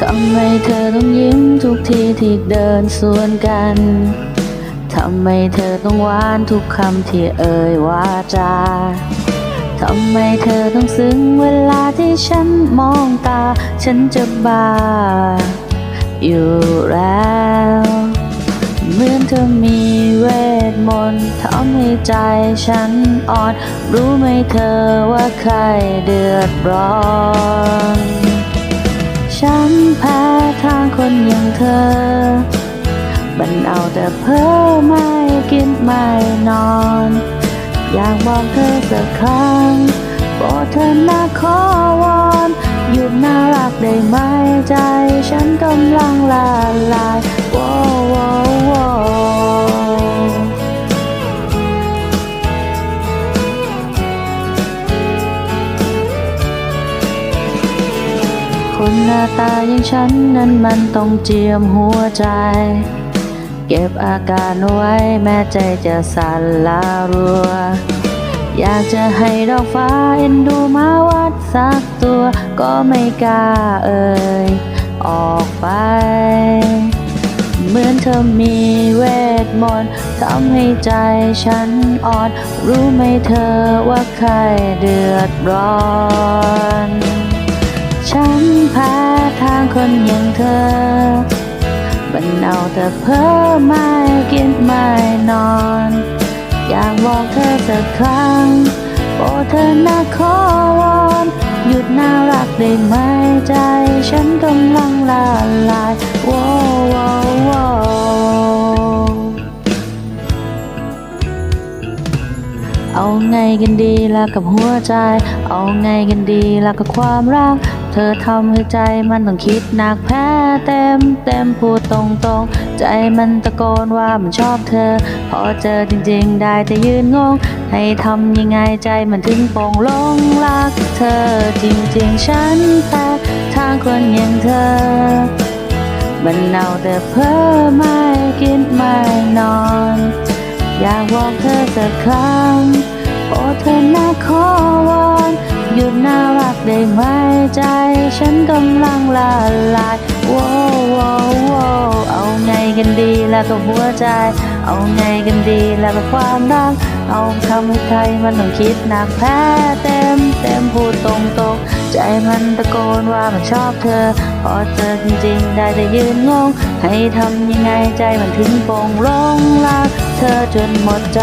ทำไมเธอต้องยิ้มทุกทีที่เดินสวนกัน ทำไมเธอต้องหวานทุกคำที่เอ่ยวาจา ทำไมเธอต้องซึ้งเวลาที่ฉันมองตา ฉันจะบ้าอยู่แล้ว เหมือนเธอมีเวทมนต์ทำให้ใจฉันอ่อน รู้ไหมเธอว่าใครเดือดร้อน ฉันแพ้ทางคนอย่างเธอบันเอาแต่เพ้อไม่กินไม่นอน อยากบอกเธอสักครั้งโปรดเธอนะขอวอนหยุดน่ารักได้ไหมใจฉันกำลังลาล คนหน้าตาอย่างฉันนั้นมันต้องเจียมหัวใจ เก็บอาการไว้แม้ใจจะสั่นลารัว อยากจะให้ดอกฟ้าเอ็นดูมาวัดสักตัว ก็ไม่กล้าเอ่ยออกไป เหมือนเธอมีเวทมนต์ทำให้ใจฉันอ่อน รู้ไหมเธอว่าใครเดือดร้อน คนอย่างเธอบันเอาแต่เพ้อไม่กินไม่นอน อยากบอกเธอสักครั้งโปรดเธอนะขอวอนหยุดน่ารักได้ไหมใจ ฉันกำลังละลาย โว้วว้เอาไงกันดีล่ะกับหัวใจ เอาไงกันดีล่ะกับความรัก เธอทำให้ใจมันต้องคิดหนักแพ้เต็มเต็มพูดตรงๆ ใจมันตะโกนว่ามันชอบเธอ พอเจอจริงๆ ได้แต่ยืนงง ให้ทำยังไงใจมันถึงโปร่งลงรักเธอจริงๆ ฉันแพ้ทางคนอย่างเธอ มันเอาแต่เพ้อไม่กินไม่นอน อยากบอกเธอสักครั้งโอ้เธอน่าขอวอนหยุดน่ารักได้ไหมใจ ฉันกำลังละลายโว้โว้โว้เอาไงกันดีแล้วกับหัวใจ เอาไงกันดีแล้วกับความรักเอาทำให้ใครมันต้องคิดหนักแพ้เต็มเต็มพูดตรงตรงใจมันตะโกนว่ามันชอบเธอ พอเจอจริงๆได้แต่ยืนงง ให้ทำยังไงใจมันถึงโปร่งลงรักเธอจนหมดใจ